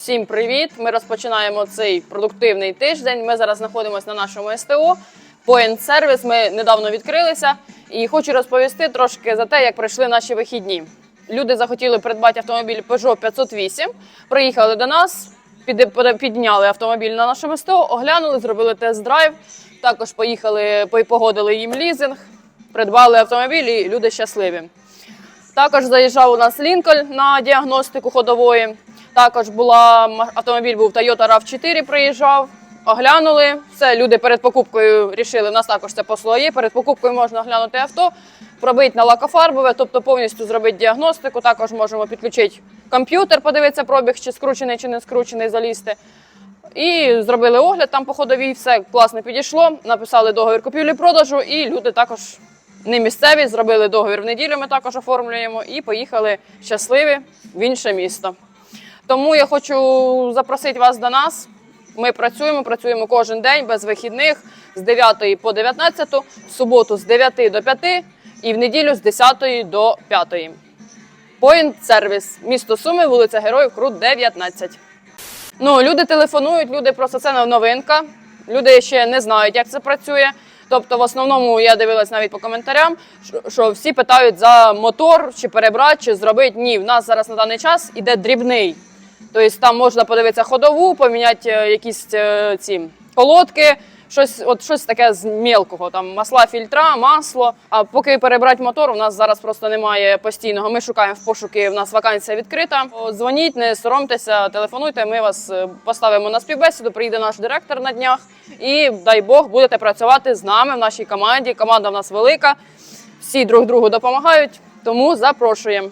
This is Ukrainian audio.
Всім привіт! Ми розпочинаємо цей продуктивний тиждень. Ми зараз знаходимося на нашому СТО. Point Service. Ми недавно відкрилися і хочу розповісти трошки за те, як пройшли наші вихідні. Люди захотіли придбати автомобіль Peugeot 508, приїхали до нас, підняли автомобіль на нашому СТО, оглянули, зробили тест-драйв. Також поїхали, погодили їм лізинг, придбали автомобіль і люди щасливі. Також заїжджав у нас Лінкольн на діагностику ходової. Також була автомобіль був Toyota RAV4 приїжджав. Оглянули все. Люди перед покупкою рішили. У нас також це послуга є. Перед покупкою можна оглянути авто, пробити на лакофарбове, тобто повністю зробити діагностику. Також можемо підключити комп'ютер, подивитися пробіг, чи скручений, чи не скручений, залізти. І зробили огляд там по ходовій, все класно підійшло. Написали договір купівлі-продажу, і люди також не місцеві, зробили договір в неділю. Ми також оформлюємо і поїхали щасливі в інше місто. Тому я хочу запросити вас до нас. Ми працюємо, працюємо кожен день без вихідних з 9 по 19, в суботу з 9 до 5 і в неділю з 10 до 5. Point Service, місто Суми, вулиця Героїв, Крут 19. Ну, люди телефонують, люди просто це новинка. Люди ще не знають, як це працює. Тобто, в основному я дивилась навіть по коментарям, що всі питають за мотор, чи перебрати, чи зробити. Ні, в нас зараз на даний час іде дрібний. Тобто там можна подивитися ходову, поміняти е, якісь е, ці колодки, щось, от щось таке з мелкого, там масла фільтра, масло. А поки перебрати мотор, у нас зараз просто немає постійного. Ми шукаємо в пошуки. У нас вакансія відкрита. Дзвоніть, не соромтеся, телефонуйте. Ми вас е, поставимо на співбесіду. Приїде наш директор на днях, і дай Бог будете працювати з нами в нашій команді. Команда в нас велика, всі друг другу допомагають. Тому запрошуємо.